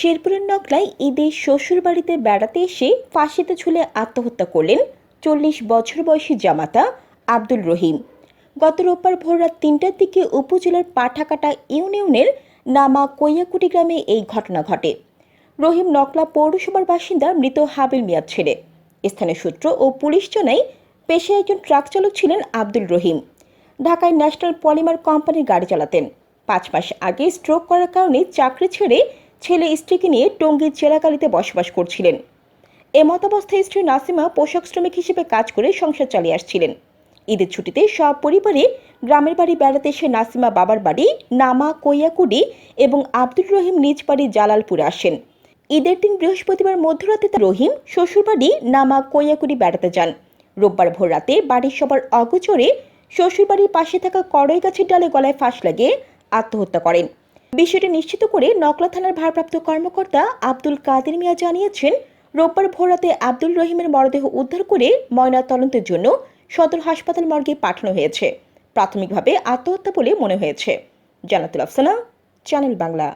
শেরপুরের নকলায় ঈদে শ্বশুরবাড়িতে বেড়াতে এসে ফাঁসিতে ঝুলে আত্মহত্যা করলেন চল্লিশ বছর বয়সী জামাতা আব্দুল রহিম। গত রোববার ভোররাত তিনটার দিকে উপজেলার পাঠাকাটা ইউনিয়নের নামা কৈয়াকুটি গ্রামে এই ঘটনা ঘটে। রহিম নকলা পৌরসভার বাসিন্দা মৃত হাবিল মিয়াদ ছেড়ে স্থানীয় সূত্র ও পুলিশ জানায়, পেশায় একজন ট্রাক চালক ছিলেন আব্দুল রহিম। ঢাকায় ন্যাশনাল পলিমার কোম্পানির গাড়ি চালাতেন। পাঁচ মাস আগে স্ট্রোক করার কারণে চাকরি ছেড়ে ছেলে স্ত্রীকে নিয়ে টঙ্গীর জেলাকালিতে বসবাস করছিলেন। এমতাবস্থায় স্ত্রী নাসিমা পোশাক শ্রমিক হিসেবে কাজ করে সংসার চালিয়ে আসছিলেন। ঈদের ছুটিতে সব পরিবারে গ্রামের বাড়ি বেড়াতে এসে নাসিমা বাবার বাড়ি, নামা, কৈয়াকুড়ি এবং আব্দুল রহিম নিজ বাড়ি জালালপুরে আসেন। ঈদের দিন বৃহস্পতিবার মধ্যরাতে রহিম শ্বশুরবাড়ি, নামা, কৈয়াকুড়ি বেড়াতে যান। রোববার ভোর রাতে বাড়ির সবার অগোচরে শ্বশুরবাড়ির পাশে থাকা কড়ই গাছের ডালে গলায় ফাঁস লাগিয়ে আত্মহত্যা করেন। বিষয়টি নিশ্চিত করে নকলা থানার ভারপ্রাপ্ত কর্মকর্তা আব্দুল কাদের মিয়া জানিয়েছেন, রোববার ভোররাতে আব্দুল রহিমের মরদেহ উদ্ধার করে ময়না তদন্তের জন্য সদর হাসপাতাল মর্গে পাঠানো হয়েছে। প্রাথমিকভাবে আত্মহত্যা বলে মনে হয়েছে। জানাতুল আফসানা, চ্যানেল বাংলা।